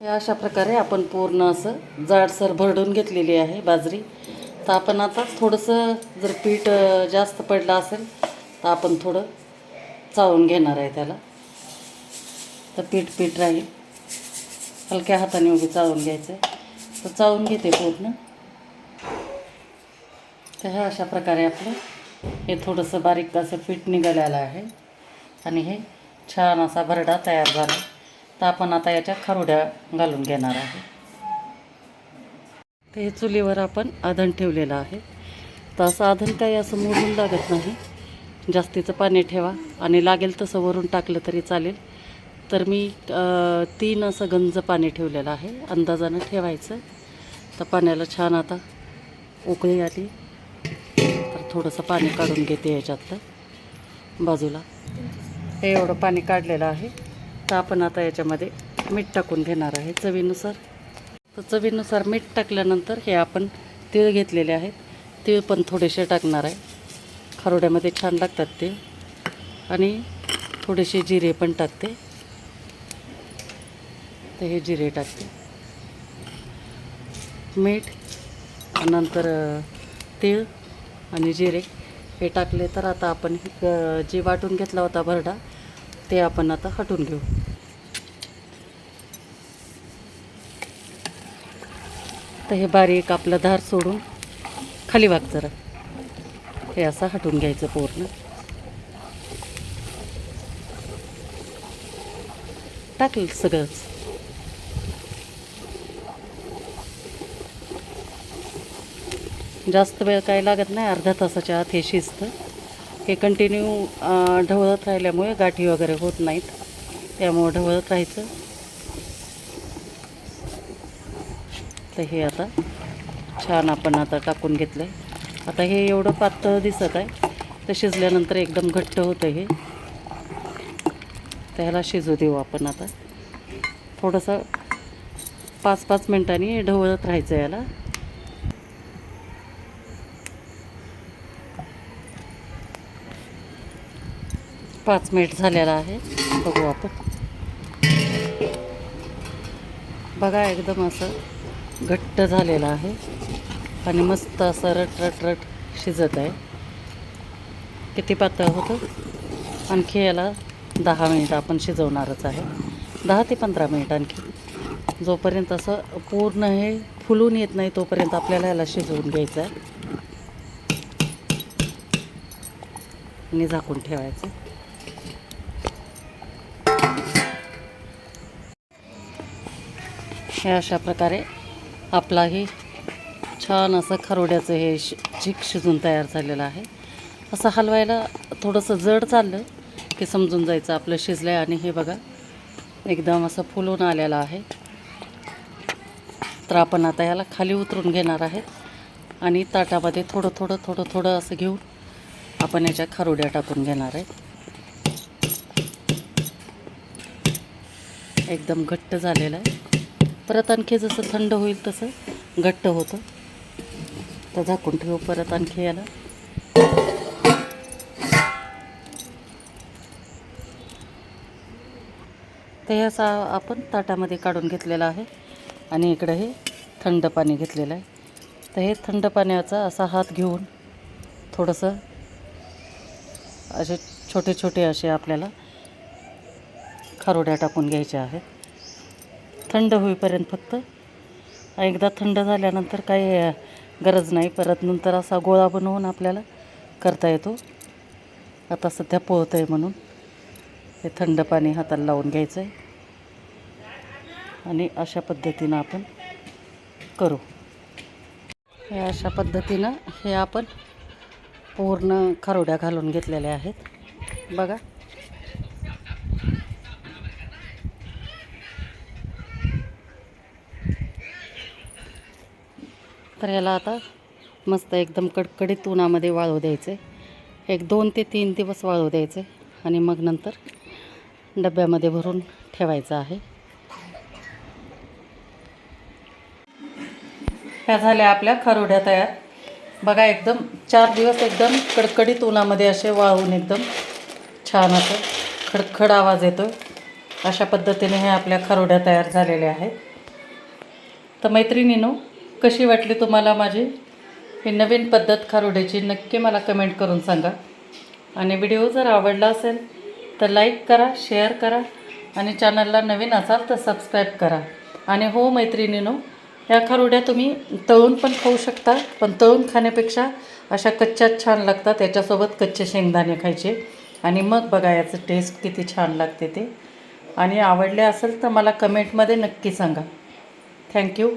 हे अशा प्रकारे आपण पूर्ण असं जाडसर भरडून घेतलेली आहे बाजरी. तर आपण आता थोडंसं जर पीठ जास्त पडलं असेल तर आपण थोडं चाळून घेणार आहे त्याला. तर पीठ पीठ राहील. हलक्या हाताने उभी चाळून घ्यायचं. आहे तर चाळून घेते पूर्ण. तर हे अशा प्रकारे आपलं हे थोडंसं बारीक असं पीठ निघालेलं आहे. आणि हे छान असा भरडा तयार झाला. तर आपण आता याच्या खारुड्या घालून घेणार आहे. तर हे चुलीवर आपण आधण ठेवलेलं आहे. तर असं आधण काही असं मोडून लागत नाही. जास्तीचं पाणी ठेवा. आणि लागेल तसं वरून टाकलं तरी चालेल. तर मी तीन असं गंज पाणी ठेवलेलं आहे. अंदाजानं ठेवायचं तर पाण्याला छान आता उकळी आली. तर थोडंसं पाणी काढून घेते याच्यातलं. बाजूला. हे एवढं पाणी काढलेलं आहे. तर आपण आता याच्यामध्ये मीठ टाकून घेणार आहे चवीनुसार. तर चवीनुसार मीठ टाकल्यानंतर हे आपण तीळ घेतलेले आहेत. तीळ पण थोडेसे टाकणार आहे. खारोड्यामध्ये छान लागतात ते आणि थोडेसे जिरे पण टाकते. तर हे जिरे टाकते मीठ नंतर तीळ आणि जिरे हे टाकले तर आता आपण जे वाटून घेतला होता भरडा ते आपण आता हटून घेऊ. तर हे बारीक आपलं धार सोडून खाली वाग जरा. हे असं हटून घ्यायचं पूर्ण. टाकलं सगळंच. जास्त वेळ काही लागत नाही अर्ध्या तासाच्या आत हे शिजतं. हे कंटिन्यू ढवळत राहिल्यामुळे गाठी वगैरे होत नाहीत. त्यामुळं ढवळत राहायचं. तर हे आता छान आपण आता टाकून घेतलं आहे आता हे एवढं पातळ दिसत आहे तर शिजल्यानंतर एकदम घट्ट होतं हे. त्याला ह्याला शिजू देऊ आपण आता. थोडंसं पाच पाच मिनटांनी ढवळत राहायचं याला. पाच मिनिट झालेला आहे. बघू आपण. बघा एकदम असं घट्ट झालेलं आहे. आणि मस्त असं रट रट रट शिजत आहे. किती पातळ होतं? आणखी याला दहा मिनिट आपण शिजवणारच आहे. दहा ते पंधरा मिनिट आणखी. जोपर्यंत असं पूर्ण हे फुलून येत नाही तोपर्यंत आपल्याला याला शिजवून घ्यायचं आहे. आणि झाकून ठेवायचं. हे अशा प्रकारे आपलाही छान असं खरोड्याचं हे शि चिक शिजून तयार झालेलं आहे. असं हलवायला थोडंसं जड चाललं की समजून जायचं आपलं शिजलं आहे आणि हे बघा एकदम असं फुलून आलेलं आहे. तर आपण आता याला खाली उतरून घेणार आहेत आणि ताटामध्ये थोडं थोडं थोडं थोडं असं घेऊन आपण याच्या खरोड्या टाकून घेणार आहे. एकदम घट्ट झालेलं आहे. परत आणखी जसं थंड होईल तसं घट्ट होतं. तर झाकून ठेवू परत आणखी याला. तर असा आपण ताटामध्ये काढून घेतलेलं आहे आणि इकडं हे थंड पाणी घेतलेलं आहे. तर हे थंड पाण्याचा असा हात घेऊन थोडंसं असे छोटे छोटे असे आपल्याला खारोड्या टाकून घ्यायच्या आहेत. थंड होईपर्यंत फक्त. एकदा थंड झाल्यानंतर काही गरज नाही. परत नंतर असा गोळा बनवून आपल्याला करता येतो. आता सध्या पोहतं आहे म्हणून. हे थंड पाणी हाताला लावून घ्यायचं आहे आणि अशा पद्धतीनं आपण करू. हे अशा पद्धतीनं हे आपण पूर्ण खरोड्या घालून घेतलेल्या आहेत. बघा. तर ह्याला आता मस्त एकदम कडकडीत उन्हामध्ये वाळू द्यायचे. एक दोन ते तीन दिवस वाळू द्यायचे आणि मग नंतर डब्यामध्ये भरून ठेवायचं आहे. ह्या झाल्या आपल्या खारुड्या तयार. बघा एकदम चार दिवस एकदम कडकडीत उन्हामध्ये असे वाळून एकदम छान असं खडखड आवाज येतो अशा पद्धतीने हे आपल्या खरोड्या तयार झालेल्या आहेत. तर मैत्रिणीनो कशी वाटली तुम्हाला माझी? ही नवीन पद्धत खारोड्याची नक्की मला कमेंट करून सांगा. आणि व्हिडिओ जर आवडला असेल तर लाईक करा शेअर करा आणि चॅनलला नवीन असाल तर सबस्क्राईब करा. आणि हो मैत्रिणीनो या खारुड्या तुम्ही तळून पण खाऊ शकता पण तळून खाण्यापेक्षा अशा कच्च्याच छान लागतात. त्याच्यासोबत कच्चे शेंगदाणे खायचे. आणि मग बघा याचं टेस्ट किती छान लागते ते. आणि आवडले असेल तर मला कमेंटमध्ये नक्की सांगा. थँक्यू